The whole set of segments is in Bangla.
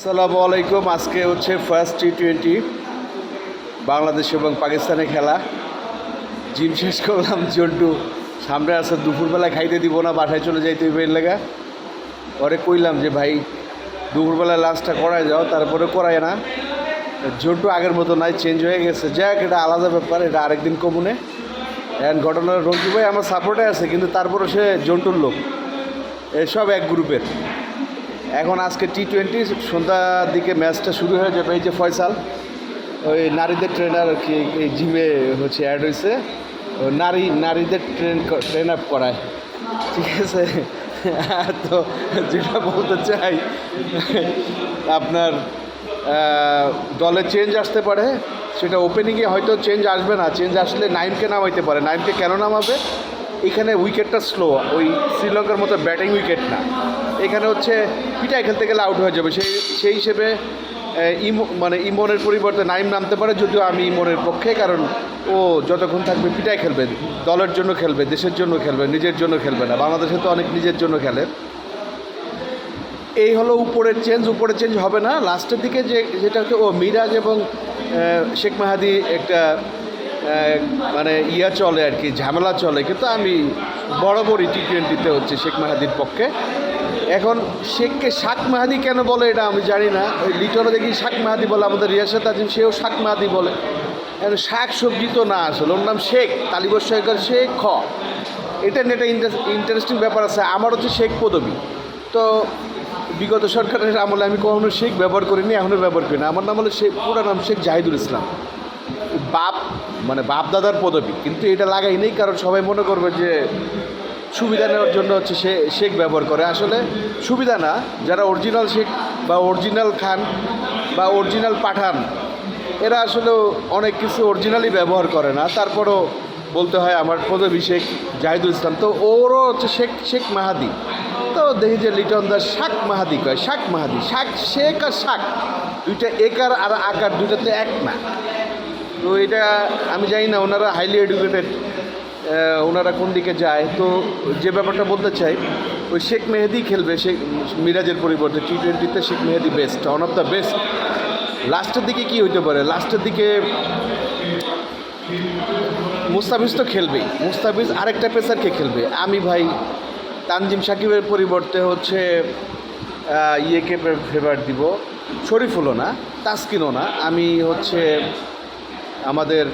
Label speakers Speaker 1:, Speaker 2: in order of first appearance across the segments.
Speaker 1: আসসালামু আলাইকুম। আজকে হচ্ছে ফার্স্ট টি টোয়েন্টি বাংলাদেশ এবং পাকিস্তানে খেলা। জিম শেষ করলাম, জন্টু সামনে আছে, দুপুরবেলা খাইতে দিব না, বাসায় চলে যাইতে হইবে এর লেগা। পরে কইলাম যে, ভাই, দুপুরবেলা লাঞ্চটা করাই যাও তারপরে করায় না। জন্টু আগের মতো নাই চেঞ্জ হয়ে গেছে। যাক, এটা আলাদা ব্যাপার, এটা আরেকদিন কমুনে। এখন ঘটনা রঞ্জু ভাই আমার সাপোর্টে আছে, কিন্তু তারপরে সে জন্টুর লোক। এসব এক গ্রুপের এখন আজকে টি টোয়েন্টি সন্ধ্যার দিকে ম্যাচটা শুরু হয়ে যাবে এই যে ফয়সাল। ওই নারীদের ট্রেনার কি এই জিমে হচ্ছে অ্যাড হয়েছে নারী, নারীদের ট্রেন ট্রেন আপ করায়। ঠিক আছে? তো যেটা বলতে চাই, আপনার দলে চেঞ্জ আসতে পারে। সেটা ওপেনিংয়ে হয়তো চেঞ্জ আসবে না। চেঞ্জ আসলে নাইনকে নামাইতে পারে। নাইনকে কেন নামাবে? এখানে উইকেটটা স্লো ওই শ্রীলঙ্কার মতো ব্যাটিং উইকেট না। এখানে হচ্ছে পিটায় খেলতে গেলে আউট হয়ে যাবে। সেই সেই হিসেবে ইমো মানে ইমনের পরিবর্তে নাইম নামতে পারে, যদিও আমি ইমনের পক্ষে, কারণ ও যতক্ষণ থাকবে পিটায় খেলবে। দলের জন্য খেলবে, দেশের জন্য খেলবে, নিজের জন্য খেলবে না। বাংলাদেশে তো অনেক নিজের জন্য খেলে। এই হলো উপরের চেঞ্জ উপরের চেঞ্জ হবে না। লাস্টের দিকে যে, যেটা হচ্ছে, ও মিরাজ এবং শেখ মাহাদি একটা মানে ইয়া চলে আর কি, ঝামেলা চলে। কিন্তু আমি বরাবরই টি টোয়েন্টিতে হচ্ছে শেখ মাহাদির পক্ষে। এখন শেখকে শাক মাহাদি কেন বলে এটা আমি জানি না। ওই লিটনে দেখি শাক মাহাদি বলে, আমাদের রিয়াসাত আজিম, সেও শাক মাহাদি বলে। এখন শাক সবজি তো না আসলে, ওর নাম শেখ তালিবর শেখর শেখ খ। এটা নিয়ে একটা ইন্টারেস্টিং ব্যাপার আছে। আমার হচ্ছে শেখ পদবী। তো বিগত সরকারের আমলে আমি কখনো শেখ ব্যবহার করিনি এখনও ব্যবহার করি না। আমার নাম হলো শেখ পুরো নাম শেখ জাহিদুল ইসলাম। বাপ মানে বাপ দাদার পদবী, কিন্তু এটা লাগাই নেই কারণ সবাই মনে করবে যে সুবিধা নেওয়ার জন্য হচ্ছে সে শেখ ব্যবহার করে। আসলে সুবিধা না, যারা অরিজিনাল শেখ বা অরিজিনাল খান বা অরিজিনাল পাঠান, এরা আসলে অনেক কিছু অরিজিনালি ব্যবহার করে না। তারপরও বলতে হয় আমার পদবী শেখ জাহিদুল ইসলাম, তো ওরও হচ্ছে শেখ শেখ মাহাদি। তো দেখি যে লিটন দাস শাক মাহাদি কয়? শাক মাহাদি, শাক শেখ আর শাক, দুইটা একার আর আকার দুইটাতে এক না। তো এটা আমি জানি না, ওনারা হাইলি এডুকেটেড ওনারা কোন দিকে যায়। তো যে ব্যাপারটা বলতে চাই, ওই শেখ মেহেদি খেলবে, শেখ মিরাজের পরিবর্তে টি টোয়েন্টিতে Sheikh Mehedi best one of the best লাস্টের দিকে কি হইতে পারে? লাস্টের দিকে মুস্তাফিজ তো খেলবেই। মুস্তাফিজ আরেকটা পেসারকে খেলবে। আমি ভাই, তানজিম সাকিবের পরিবর্তে হচ্ছে ইয়েকে ফেভার দিব, শরীফুলও না, তাসকিনও না। আমি হচ্ছে আমাদের,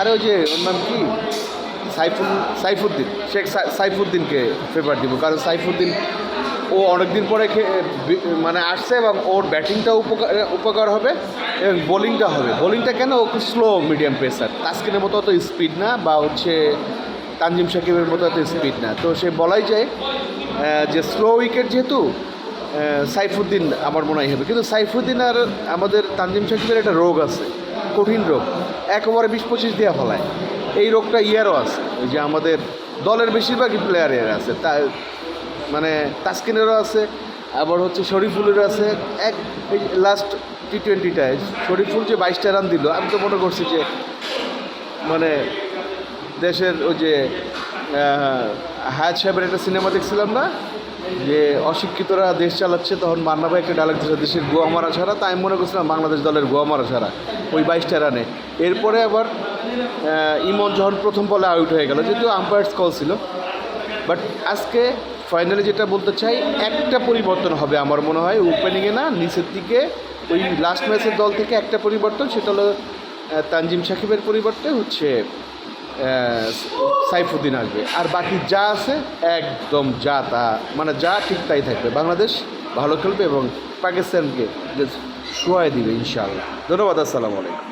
Speaker 1: আর ওই যে ওর নাম কি? সাইফুল সাইফুদ্দিন। শেখ সাই- সাইফুদ্দিনকে ফেভার দিব, কারণ সাইফুদ্দিন ও অনেকদিন পরে মানে আসছে এবং ওর ব্যাটিংটাও উপকার উপকার হবে এবং বোলিংটা হবে। বোলিংটা কেন? ও স্লো মিডিয়াম পেসার তাস্কিনের মতো অত স্পিড না বা হচ্ছে তানজিম সাকিবের মতো এত স্পিড না। তো সে বলাই যায় যে স্লো উইকেট যেহেতু সাইফুদ্দিন আমার মনে হয় হবে। কিন্তু সাইফুদ্দিন আর আমাদের তানজিম সাকিবের একটা রোগ আছে। কঠিন রোগ। একেবারে বিশ পঁচিশ দেওয়া ফলায়। এই রোগটা ইয়ারও আছে। ওই যে আমাদের দলের বেশিরভাগই প্লেয়ারের আছে। তা মানে তাসকিনেরও আছে, আবার হচ্ছে শরীফুলেরও আছে। এক, এই লাস্ট টি টোয়েন্টিটায় শরীফুল যে বাইশটা রান দিল, আমি তো মনে করছি যে মানে দেশের ওই যে হায়াত সাহেবের একটা সিনেমা দেখছিলাম না? যে অশিক্ষিতরা দেশ চালাচ্ছে, তখন মান্না ভাই একটা ডায়লগ দিচ্ছে দেশের গোয়া মারা ছাড়া তাই মনে করছিলাম বাংলাদেশ দলের গোয়া মারা ছাড়া। ওই বাইশটা রানে। এরপরে আবার ইমন যখন প্রথম বলে আউট হয়ে গেল যদিও আম্পায়ার্স কল ছিল বাট আজকে ফাইনালি যেটা বলতে চাই, একটা পরিবর্তন হবে আমার মনে হয় ওপেনিংয়ে না, নিচের দিকে, ওই লাস্ট ম্যাচের দল থেকে একটা পরিবর্তন, সেটা হলো তানজিম সাকিবের পরিবর্তে হচ্ছে সাইফুদ্দিন আসবে। আর বাকি যা আছে, একদম যা তা মানে যা ঠিক তাই থাকবে। বাংলাদেশ ভালো খেলবে এবং পাকিস্তানকে শোয়াই দিবে ইনশাআল্লাহ। ধন্যবাদ আসসালামু আলাইকুম।